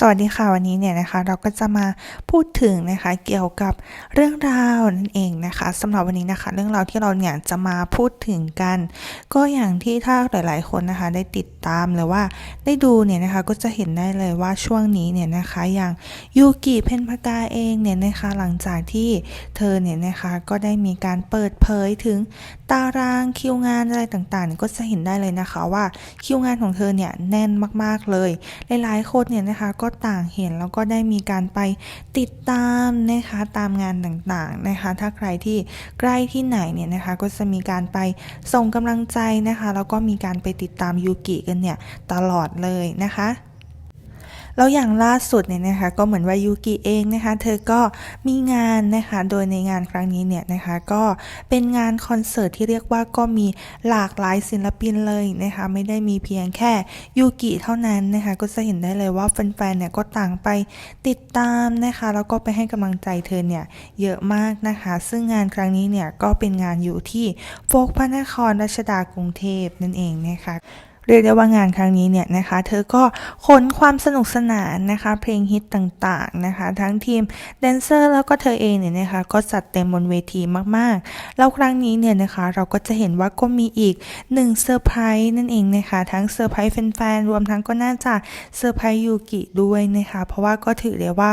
สวัสดีค่ะวันนี้เนี่ยนะคะ เราก็จะมาพูดถึงนะคะเกี่ยวกับเรื่องราวนั่นเองนะคะสำหรับวันนี้นะคะ เรื่องราวที่เราเนี่ยจะมาพูดถึงกัน ก็อย่างที่ถ้าหลาย ๆ คนนะคะ ได้ติดตามหรือว่าได้ดูเนี่ยนะคะก็จะเห็นได้เลยว่าช่วงนี้เนี่ยนะคะอย่างยูกิเพนพากาเองเนี่ยนะคะหลังจากที่เธอเนี่ยนะคะก็ได้มีการเปิดเผยถึงตารางคิวงานอะไรต่างๆ ก็จะเห็นได้เลยนะคะว่าคิวงานของเธอเนี่ยแน่นมากๆเลยหลายๆคนเนี่ยนะคะก็ก็ต่างเห็นแล้วก็ได้มีการไปติดตามนะคะตามงานต่างๆนะคะ ถ้าใครที่ใกล้ที่ไหนเนี่ยนะคะ ก็จะมีการไปส่งกำลังใจนะคะ แล้วก็มีการไปติดตามยูกิกันเนี่ยตลอดเลยนะคะ แล้วอย่างล่าสุดเนี่ยนะคะก็เหมือนว่ายูกิเองนะคะเธอก็มีงานนะคะโดยในงานครั้งนี้เนี่ยนะคะก็เป็นงานคอนเสิร์ตที่เรียกว่าก็มีหลากหลายศิลปินเลยนะคะไม่ได้มีเพียงแค่ยูกิเท่านั้นนะคะก็จะเห็นได้เลยว่าแฟนๆเนี่ยก็ต่างไปติดตามนะคะแล้วก็ไปให้กำลังใจเธอเนี่ยเยอะมากนะคะซึ่งงานครั้งนี้เนี่ยก็เป็นงานอยู่ที่โฟกพระนครรัชดากรุงเทพนั่นเองนะคะ เรียกได้ว่างานครั้งนี้เนี่ยนะคะ เธอก็ขนความสนุกสนานนะคะ เพลงฮิตต่างๆนะคะ ทั้งทีมแดนเซอร์แล้วก็เธอเองเนี่ยนะคะ ก็จัดเต็มบนเวทีมากๆ แล้วครั้งนี้เนี่ยนะคะเราก็จะเห็นว่าก็มีอีกหนึ่งเซอร์ไพรส์นั่นเองนะคะ ทั้งเซอร์ไพรส์แฟนๆรวมทั้งก็น่าจะเซอร์ไพรส์ยูกิด้วยนะคะ เพราะว่าก็ถือได้ว่า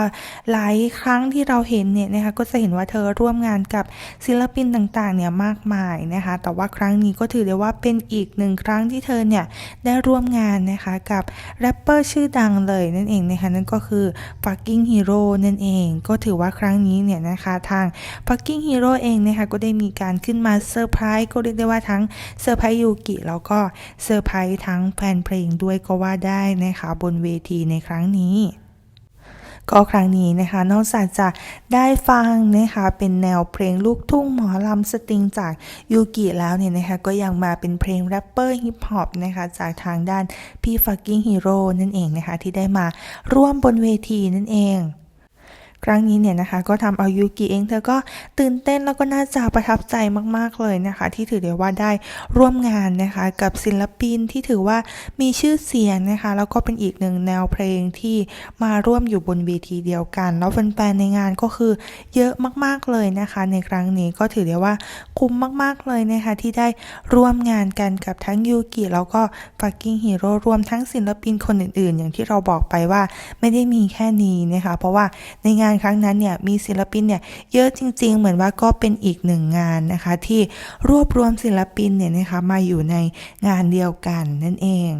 หลายครั้งที่เราเห็นเนี่ยนะคะก็จะเห็นว่าเธอร่วมงานกับศิลปินต่างๆเนี่ยมากมายนะคะ แต่ว่าครั้งนี้ก็ถือได้ว่าเป็นอีกหนึ่งครั้งที่เธอเนี่ยได้ร่วมงานนะคะกับแรปเปอร์ชื่อดังเลยนั่นเองนะคะนั่นก็คือ Fucking Hero นั่นเอง ก็ถือว่าครั้งนี้เนี่ยนะคะทาง Fucking Hero เองนะคะก็ได้มีการขึ้นมาเซอร์ไพรส์ก็เรียกได้ว่าทั้งเซอร์ไพรส์ยูกิแล้วก็เซอร์ไพรส์ทั้งแฟนเพลงด้วยก็ว่าได้นะคะบนเวทีในครั้งนี้ ก็ครั้งนี้นะคะ นอกจากจะได้ฟังนะคะเป็นแนวเพลงลูกทุ่งหมอลำสตริงจากยูกิแล้วเนี่ยนะคะก็ยังมาเป็นเพลงแรปเปอร์ฮิปฮอปนะคะจากทางด้านพี่ฟักกิ้งฮีโร่นั่นเองนะคะที่ได้มาร่วมบนเวทีนั่นเอง ครั้งนี้เนี่ยนะคะก็ทำเอายูกิเองเธอก็ตื่นเต้นแล้วก็น่าจะประทับใจมากๆเลยนะคะ ที่ถือได้ว่าได้ร่วมงานนะคะกับศิลปินที่ถือว่ามีชื่อเสียงนะคะ แล้วก็เป็นอีกหนึ่งแนวเพลงที่มาร่วมอยู่บนเวทีเดียวกัน แล้วแฟนๆในงานก็คือเยอะมากๆเลยนะคะ ในครั้งนี้ก็ถือได้ว่าคุ้มมากๆเลยนะคะที่ได้ร่วมงานกันกับทั้งยูกิแล้วก็ฟักกิ้งฮีโร่รวมทั้งศิลปินคนอื่นๆ อย่างที่เราบอกไปว่าไม่ได้มีแค่นี้นะคะ เพราะว่าในงานครั้งนั้นเนี่ยมีศิลปินเนี่ยเยอะจริง ๆ เหมือนว่าก็เป็นอีกหนึ่งงานนะคะ ที่รวบรวมศิลปินเนี่ยนะคะมาอยู่ในงานเดียวกันนั่นเอง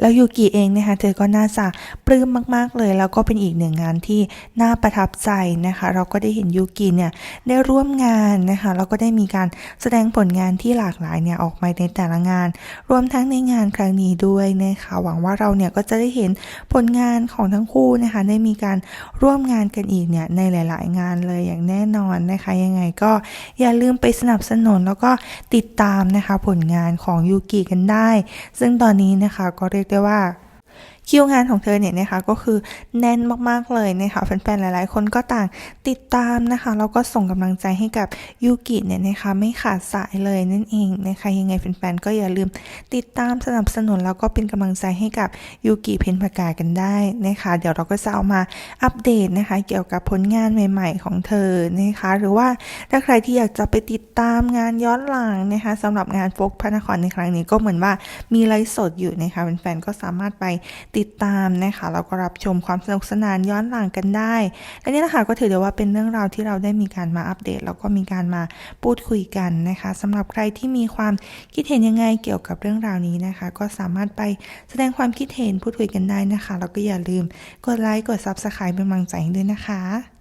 แล้วยูกิเองนะคะเธอก็น่าจะปลื้มมาก ๆ เลย แล้วก็เป็นอีกหนึ่งงานที่น่าประทับใจนะคะ เราก็ได้เห็นยูกิเนี่ยได้ร่วมงานนะคะแล้วก็ได้มีการแสดงผลงานที่หลากหลายเนี่ยออกมาในแต่ละงาน รวมทั้งในงานครั้งนี้ด้วยนะคะหวังว่าเราเนี่ยก็จะได้เห็นผลงานของทั้งคู่นะคะได้มีการร่วมงานกันอีกเนี่ยในหลาย ๆ งานเลยอย่างแน่นอนนะคะยังไงก็อย่าลืมไปสนับสนุนแล้วก็ติดตามนะคะผลงานของยูกิกันได้ ซึ่งตอนนี้นะคะก็เรียกได้ว่า คิวงานของเธอเนี่ยนะคะก็คือแน่นมากๆเลยนะคะแฟนๆหลายๆ คนก็ต่างติดตามนะคะแล้วก็ส่งกำลังใจให้กับยูกิเนี่ยนะคะไม่ขาดสายเลยนั่นเองนะคะยังไงแฟนๆก็อย่าลืมติดตามสนับสนุนแล้วก็เป็นกำลังใจให้กับยูกิเพนพากากันได้นะคะเดี๋ยวเราก็จะเอามาอัปเดตนะคะเกี่ยวกับผลงานใหม่ ๆ ของเธอนะคะหรือว่าถ้าใครที่อยากจะไปติดตามงานย้อนหลังนะคะสำหรับงานโฟกพระนครในครั้งนี้ก็เหมือนว่ามีไลฟ์สดอยู่นะคะแฟนๆก็สามารถไปติดตามนะคะแล้วก็รับชมความสนุกสนานย้อนหลังกันได้และนี่นะคะก็ถือได้ว่าเป็นเรื่องราวที่เราได้มีการมาอัปเดต แล้วก็มีการมาพูดคุยกันนะคะสำหรับใครที่มีความคิดเห็นยังไงเกี่ยวกับเรื่องราวนี้นะคะ ก็สามารถไปแสดงความคิดเห็นพูดคุยกันได้นะคะแล้วก็อย่าลืมกดไลค์กดซับสไครป์เป็นกำลังใจด้วยนะคะ